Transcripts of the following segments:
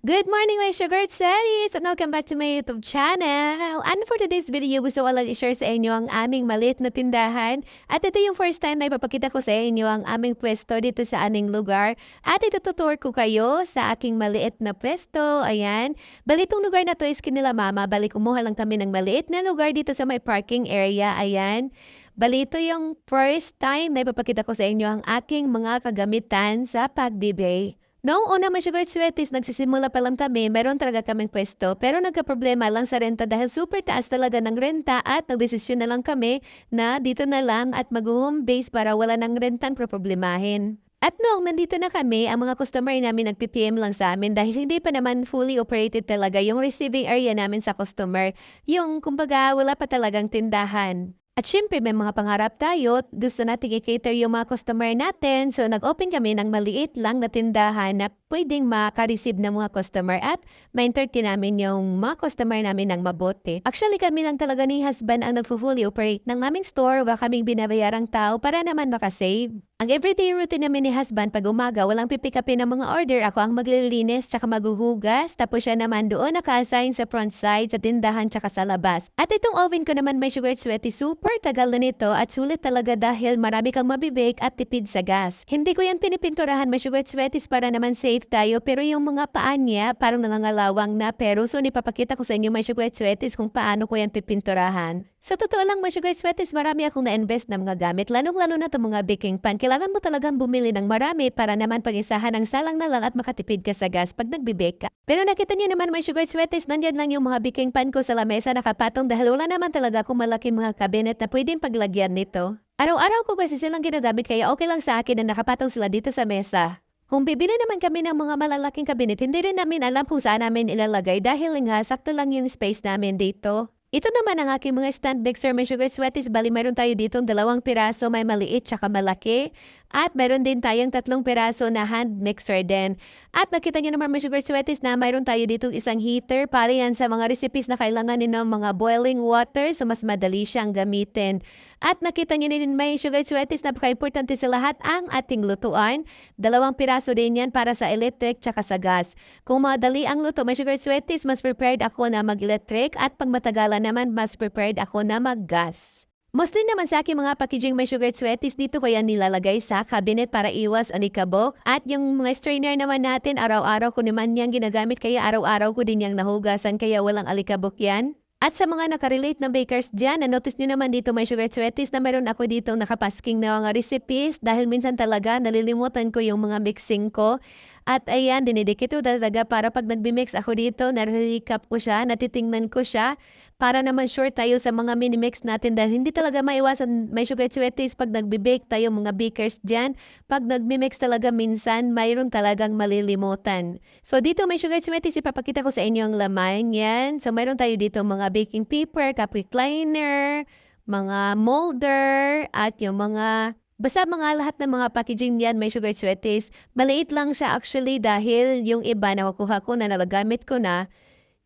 Good morning my sugar Saddies! And welcome back to my YouTube channel! And for today's video, gusto ko lang i-share sa inyo ang aming maliit na tindahan. At ito yung first time na ipapakita ko sa inyo ang aming pwesto dito sa aning lugar. At itututur ko kayo sa aking maliit na pwesto. Ayan. Bali itong lugar na to is kinila mama. Bali kumuha lang kami ng maliit na lugar dito sa may parking area. Ayan. Bali ito yung first time na ipapakita ko sa inyo ang aking mga kagamitan sa pagbibay. Noong una may sugar sweaties, nagsisimula pa lang kami, meron talaga kaming pwesto. Pero nagka-problema lang sa renta dahil super taas talaga ng renta at nagdesisyon na lang kami na dito na lang at mag-home base para wala ng rentang problemahin. At noong nandito na kami, ang mga customer namin nag-PPM lang sa amin dahil hindi pa naman fully operated talaga yung receiving area namin sa customer. Yung kumbaga wala pa talagang tindahan. At syempre may mga pangarap tayo, gusto natin i-cater yung mga customer natin. So nag-open kami ng maliit lang na tindahan na pwedeng makareceive ng mga customer at ma-entertain namin yung mga customer namin ng mabuti. Actually kami lang talaga ni husband ang nag-fully operate ng aming store, wala kaming binabayarang tao para naman makasave. Ang everyday routine namin ni husband pag umaga, walang pipikapin ng mga order. Ako ang maglilinis tsaka maghuhugas. Tapos siya naman doon naka-assign sa front side, sa tindahan tsaka sa labas. At itong oven ko naman may sugar sweaty. Super tagal na nito at sulit talaga dahil marami kang mabibake at tipid sa gas. Hindi ko yan pinipinturahan sweaties para naman safe tayo. Pero yung mga paan niya parang nangangalawang na. Pero so nipapakita ko sa inyo sweaties kung paano ko yan pipinturahan. Sa totoo lang, mga sugar sweaties, marami akong na-invest na mga gamit, lalong-lalo na itong mga baking pan. Kailangan mo talagang bumili ng marami para naman pag-isahan ng salang na lang at makatipid ka sa gas pag nagbe-bake ka. Pero nakita niyo naman mga sugar sweaties, nandyan lang yung mga baking pan ko sa lamesa nakapatong dahil wala naman talaga akong malaking mga cabinet na pwedeng paglagyan nito. Araw-araw ko kasi silang ginagamit kaya okay lang sa akin na nakapatong sila dito sa mesa. Kung bibili naman kami ng mga malalaking kabinet, hindi rin namin alam kung saan namin ilalagay dahil nga sakto lang yung space namin dito. Ito naman ang aking mga stand mixer. May sugar sweaties. Bali, meron tayo dito dalawang piraso. May maliit tsaka malaki. At meron din tayong tatlong piraso na hand mixer din. At nakita niyo naman may sugar sweaties na mayroon tayo dito isang heater para yan sa mga recipes na kailangan nino mga boiling water so mas madali siyang gamitin. At nakita niyo din may sugar sweaties na importante sa lahat ang ating lutuan. Dalawang piraso din yan para sa electric tsaka sa gas. Kung madali ang luto, may sugar sweaties, mas prepared ako na mag-electric at pag matagalan naman, mas prepared ako na mag-gas. Mostly naman sa aking mga packaging may sugar sweaties dito ko yan nilalagay sa cabinet para iwas anikabok. At yung mga strainer naman natin, araw-araw ko naman yan ginagamit kaya araw-araw ko din yang nahugasan kaya walang alikabok yan. At sa mga nakarelate na bakers dyan, na-notice nyo naman dito may sugar sweaties na meron ako dito nakapasking na mga recipes dahil minsan talaga nalilimutan ko yung mga mixing ko. At ayan, dinidikit ko talaga para pag nagbi-mix ako dito, nare-recap ko siya, natitingnan ko siya para naman sure tayo sa mga mini-mix natin dahil hindi talaga maiwasan may sugar sweaties pag nagbe-bake tayo mga bakers dyan. Pag nagmi-mix talaga minsan, mayroon talagang malilimutan. So dito may sugar sweaties, ipapakita ko sa inyo ang laman yan. So mayroon tayo dito mga baking paper, cupcake liner, mga molder, at yung mga Basta mga lahat ng mga packaging niyan may sugar sweaties. Maliit lang siya actually dahil yung iba na makuha ko na nalagamit ko na,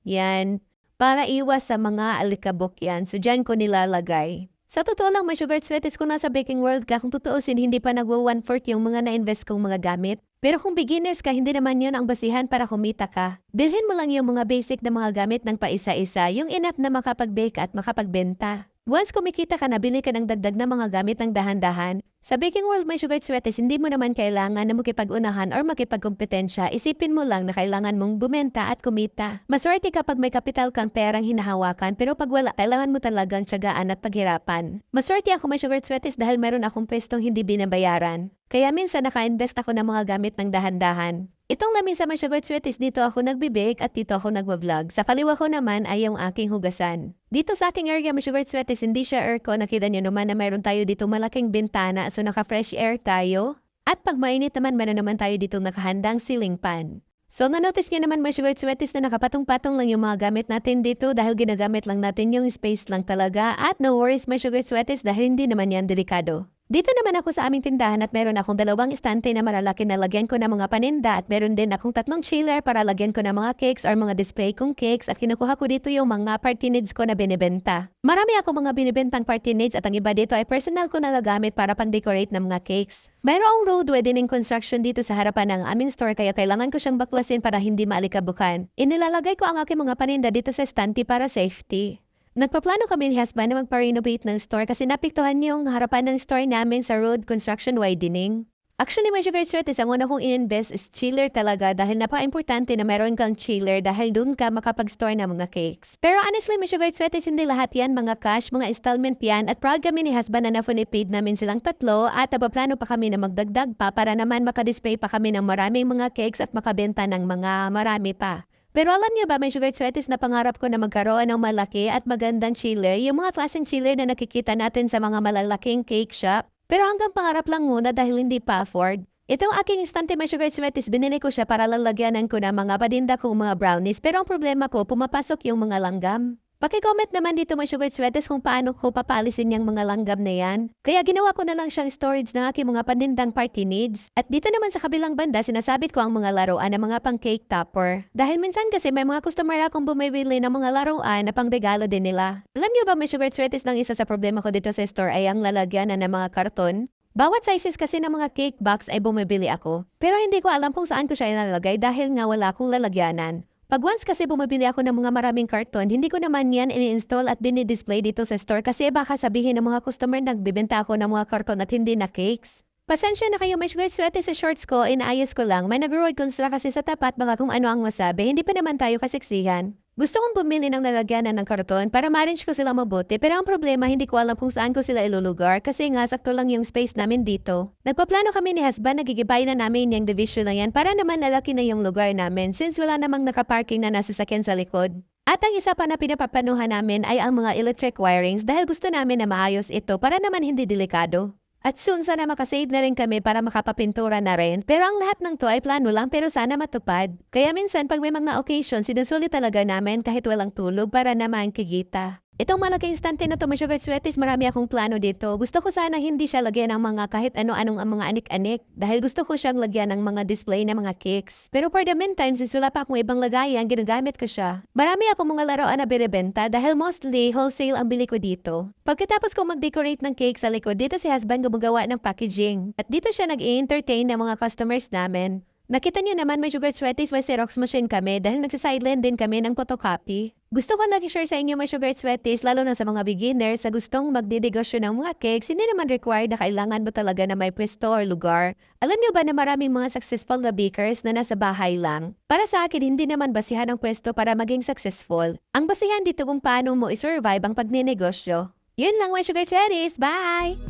yan, para iwas sa mga alikabok yan. So, dyan ko nilalagay. Sa totoo lang, may sugar sweaties kung nasa baking world ka, kung tutuusin, hindi pa nagwa one-fourth yung mga na-invest kong mga gamit. Pero kung beginners ka, hindi naman yun ang basihan para kumita ka. Bilhin mo lang yung mga basic na mga gamit ng paisa-isa, yung enough na makapag-bake at makapagbenta. Once kumikita ka na, bili ka ng dagdag na mga gamit ng dahan-dahan. Sa baking world may sugar sweaties, hindi mo naman kailangan na makipag-unahan or makipagkompetensya. Isipin mo lang na kailangan mong bumenta at kumita. Maswerte kapag may kapital kang perang hinahawakan, pero pag wala, kailangan mo talagang tiyagaan at paghirapan. Maswerte ako may sugar sweaties dahil meron akong pwestong hindi binabayaran. Kaya minsan naka-invest ako ng mga gamit ng dahan-dahan. Itong lamin sa Sugar Sweeties, dito ako nagbibake at dito ako nagwa-vlog. Sa kaliwa ko naman ay yung aking hugasan. Dito sa aking area, Sweeties, hindi siya aircon. Nakita niyo naman na mayroon tayo dito malaking bintana so naka-fresh air tayo. At pag mainit naman, meron naman tayo dito nakahandang ceiling fan. So, na-notice nyo naman mga sugar sweaties na nakapatong-patong lang yung mga gamit natin dito dahil ginagamit lang natin yung space lang talaga. At no worries mga sugar sweaties dahil hindi naman yan delikado. Dito naman ako sa aming tindahan at meron akong dalawang estante na malalaki na lagyan ko ng mga paninda at meron din akong tatlong chiller para lagyan ko ng mga cakes or mga display kong cakes at kinukuha ko dito yung mga party needs ko na binibenta. Marami ako mga binibentang party needs at ang iba dito ay personal ko na nagamit para pang-decorate ng mga cakes. Mayroong roadway din in construction dito sa harapan ng aming store kaya kailangan ko siyang baklasin para hindi maalikabukan. Inilalagay ko ang aking mga paninda dito sa estante para safety. Nagpaplano kami ni husband na magpa-renovate ng store kasi napiktuhan yung harapan ng store namin sa road construction widening. Actually, my sugar is ang una kong in-invest is chiller talaga dahil napaka-importante na meron kang chiller dahil dun ka makapag-store ng mga cakes. Pero honestly, my sugar is hindi lahat yan mga cash, mga installment yan at proud kami ni husband na na-paid namin silang tatlo at napaplano pa kami na magdagdag pa para naman makadisplay pa kami ng maraming mga cakes at makabenta ng mga marami pa. Pero alam niyo ba, may sugar sweaties na pangarap ko na magkaroon ng malaki at magandang chiller, yung mga klaseng chiller na nakikita natin sa mga malalaking cake shop. Pero hanggang pangarap lang muna dahil hindi pa afford. Itong aking instante may sugar sweaties, binili ko siya para lalagyanan ko ng mga padinda kong mga brownies. Pero ang problema ko, pumapasok yung mga langgam. Paki-comment naman dito may sugar sweaters kung paano ko papalisin yung mga langgam na yan. Kaya ginawa ko na lang siyang storage ng aking mga pandindang party needs. At dito naman sa kabilang banda, sinasabit ko ang mga laruan ng mga pang cake topper. Dahil minsan kasi may mga customer akong bumibili ng mga laruan na pang regalo din nila. Alam niyo ba may sugar sweaters lang isa sa problema ko dito sa store ay ang lalagyan ng mga karton? Bawat sizes kasi ng mga cake box ay bumibili ako. Pero hindi ko alam kung saan ko siya ilalagay dahil nga wala akong lalagyanan. Pag once kasi bumibili ako ng mga maraming karton, hindi ko naman yan ini-install at dinidisplay dito sa store kasi baka sabihin ng mga customer nagbibenta ako ng mga karton at hindi na cakes. Pasensya na kayo, sugar swerte sa shorts ko, inaayos ko lang. May nag-road construct kasi sa tapat baka kung ano ang masabi, hindi pa naman tayo kasiksihan. Gusto kong bumili ng lalagyanan ng karton para ma-arrange ko sila mabuti pero ang problema hindi ko alam kung saan ko sila ilulugar kasi nga sakto lang yung space namin dito. Nagpaplano kami ni husband na gigibay na namin yung division na yan para naman lalaki na yung lugar namin since wala namang nakaparking na nasa sakyan sa likod. At ang isa pa na pinapapanuhan namin ay ang mga electric wirings dahil gusto namin na maayos ito para naman hindi delikado. At soon sana makasave na rin kami para makapapintura na rin. Pero ang lahat ng to ay plano lang pero sana matupad. Kaya minsan pag may mga occasion, sinusulit talaga namin kahit walang tulog para naman kigita. Itong malaking instante na to, sugar sweaties, marami akong plano dito. Gusto ko sana hindi siya lagyan ng mga kahit ano-anong ang mga anik-anik dahil gusto ko siyang lagyan ng mga display na mga cakes. Pero for the meantime, since wala pa akong ibang lagayan, ginagamit ko siya. Marami akong mga laruan na binibenta dahil mostly wholesale ang bili ko dito. Pagkatapos kong mag-decorate ng cake sa likod, dito si husband gumagawa ng packaging. At dito siya nag-entertain ng mga customers namin. Nakita niyo naman may sugar sweaties may Xerox machine kami dahil nagsisideline din kami ng photocopy. Gusto ko nag-share sa inyo may sugar sweaties lalo na sa mga beginners sa gustong magdidegosyo ng mga cakes. Hindi naman required na kailangan mo talaga na may pwesto or lugar. Alam niyo ba na maraming mga successful na bakers na nasa bahay lang? Para sa akin, hindi naman basihan ang pwesto para maging successful. Ang basihan dito kung paano mo isurvive ang pagninegosyo. Yun lang, my sugar cherries. Bye!